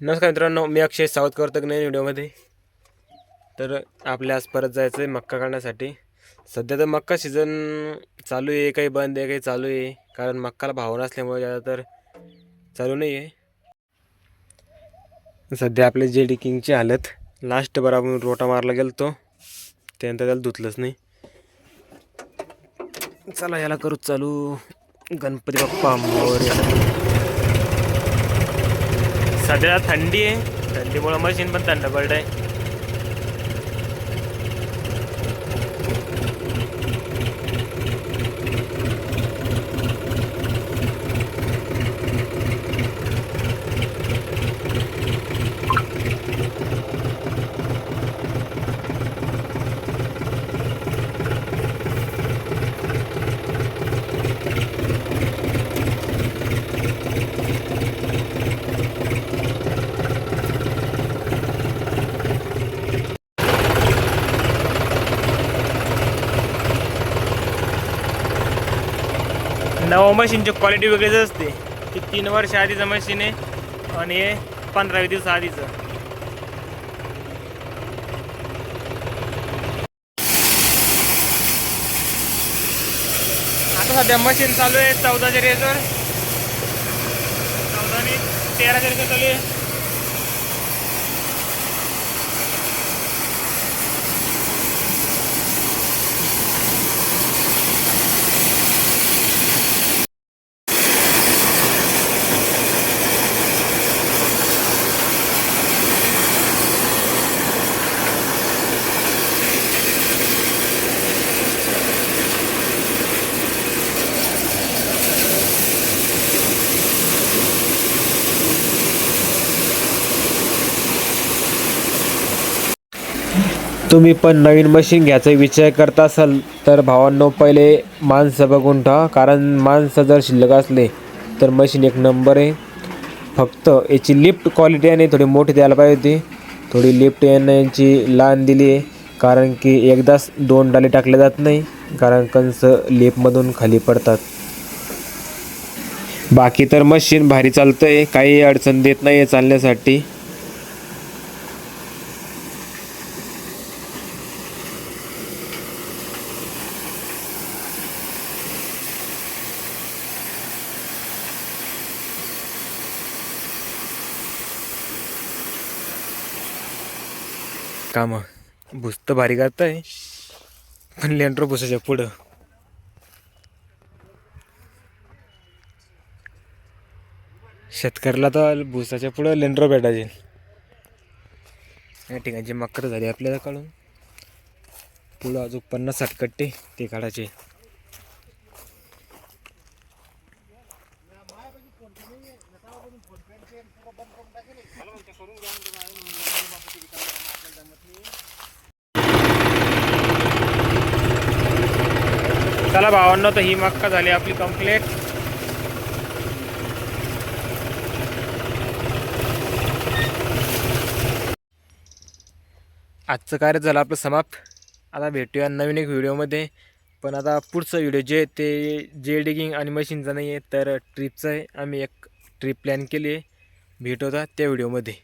नमस्कार मित्रांनो मी अक्षय सावध करतो नवीन व्हिडिओमध्ये. तर आपल्या आज परत जायचं आहे मक्का काढण्यासाठी. सध्या तर मक्का सीझन चालू आहे काही बंद आहे काही चालू आहे. कारण मक्काला भाव नसल्यामुळे ज्यादा तर चालू नाही आहे सध्या आपले जे डी किंगची हालत लास्ट बरं आपण रोटा मारला गेलो तो त्यानंतर त्याला धुतलंच नाही. चला याला करू चालू. गणपती बाप्पा मोरया. सध्या थंडी आहे. थंडीमुळं मशीन पण थंड पडत आहे नवं मशीनची क्वालिटी वेगळीच असते. ती तीन वर्ष आधीचं मशीन आहे आणि हे पंधरावी दिवस आधीचं. आता सध्या मशीन चालू आहे चौदाच्या रेजवर चौदाने तेराच्या रेजवर चालू आहे. तुम्ही पण नवीन मशीन घ्यायचा विचार करत असाल तर भावांनो पहिले माणसं बघून ठेवा. कारण माणसं जर शिल्लक असले तर मशीन एक नंबर आहे. फक्त याची लिफ्ट क्वालिटी आहे थोडी मोठी द्यायला पाहिजे होती. थोडी लिफ्ट यांना यांची लहान दिली आहे. कारण की एकदाच दोन डाली टाकल्या जात नाही. कारण कंस लिफ्टमधून खाली पडतात. बाकी तर मशीन भारी चालतं आहे काही अडचण देत नाही आहे चालण्यासाठी. काम भुस तर भारी करताय. पण लेंटर भुसाच्या पुढं. शेतकऱ्याला तर भुसाच्या पुढं लेंटर भेटायचे. या ठिकाणची मकर झाली आपल्याला काढून. पुढं अजून पन्नास साठ कट्टे ते काढायचे. चला भावांनो तर ही मक्का झाली आपली कंप्लीट आजचं कार्य झालं आपलं समाप्त. आता भेटूया नवीन एक व्हिडिओमध्ये. पण आता पुढचं व्हिडिओ जे ते जे डिगिंग आणि मशीनचं नाही आहे तर ट्रिपचं आहे. आम्ही एक ट्रिप प्लॅन केली आहे. भेट होता त्या व्हिडिओमध्ये.